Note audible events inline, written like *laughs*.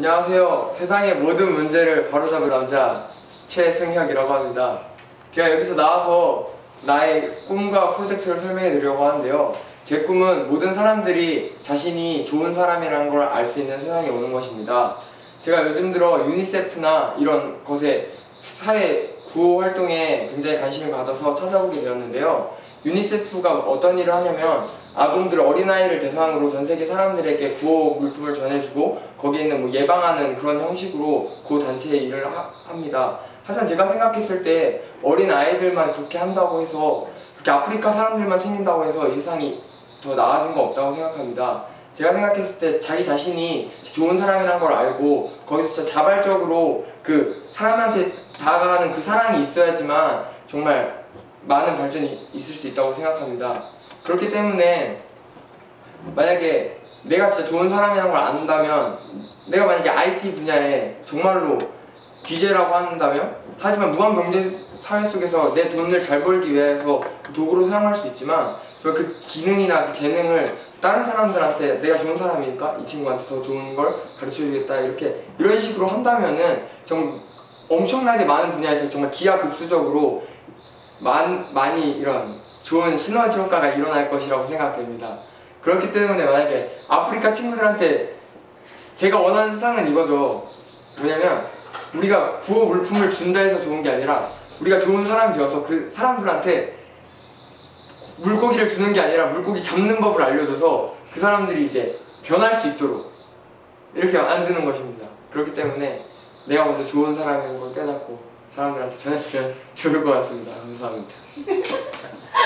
안녕하세요. 세상의 모든 문제를 바로잡을 남자 최승혁이라고 합니다. 제가 여기서 나와서 나의 꿈과 프로젝트를 설명해 드리려고 하는데요. 제 꿈은 모든 사람들이 자신이 좋은 사람이라는 걸 알 수 있는 세상에 오는 것입니다. 제가 요즘 들어 유니세프나 이런 것에 사회 구호 활동에 굉장히 관심을 가져서 찾아보게 되었는데요. 유니세프가 어떤 일을 하냐면 아동들 어린아이를 대상으로 전 세계 사람들에게 구호 물품을 전해주고 거기에 있는 뭐 예방하는 그런 형식으로 그 단체의 일을 하- 합니다. 하지만 제가 생각했을 때 어린 아이들만 그렇게 한다고 해서 그렇게 아프리카 사람들만 챙긴다고 해서 이 세상이 더 나아진 거 없다고 생각합니다. 제가 생각했을 때 자기 자신이 좋은 사람이라는 걸 알고 거기서 진짜 자발적으로 그 사람한테 다가가는 그 사랑이 있어야지만 정말 많은 발전이 있을 수 있다고 생각합니다. 그렇기 때문에 만약에 내가 진짜 좋은 사람이라는 걸 안다면 내가 만약에 IT 분야에 정말로 귀재라고 한다면 하지만 무한 경제 사회 속에서 내 돈을 잘 벌기 위해서 그 도구로 사용할 수 있지만 저 그 기능이나 그 재능을 다른 사람들한테 내가 좋은 사람이니까 이 친구한테 더 좋은 걸 가르쳐 주겠다 이렇게 이런 식으로 한다면은 정 엄청나게 많은 분야에서 정말 기하급수적으로 많, 많이 이런 좋은 시너지 효과가 일어날 것이라고 생각됩니다. 그렇기 때문에 만약에 아프리카 친구들한테 제가 원하는 세상은 이거죠. 뭐냐면 우리가 구호 물품을 준다 해서 좋은 게 아니라 우리가 좋은 사람이 되어서 그 사람들한테 물고기를 주는 게 아니라 물고기 잡는 법을 알려줘서 그 사람들이 이제 변할 수 있도록 이렇게 만드는 것입니다. 그렇기 때문에 내가 먼저 좋은 사람인 걸 깨닫고 사람들한테 전해주면 좋을 것 같습니다. 감사합니다. *laughs*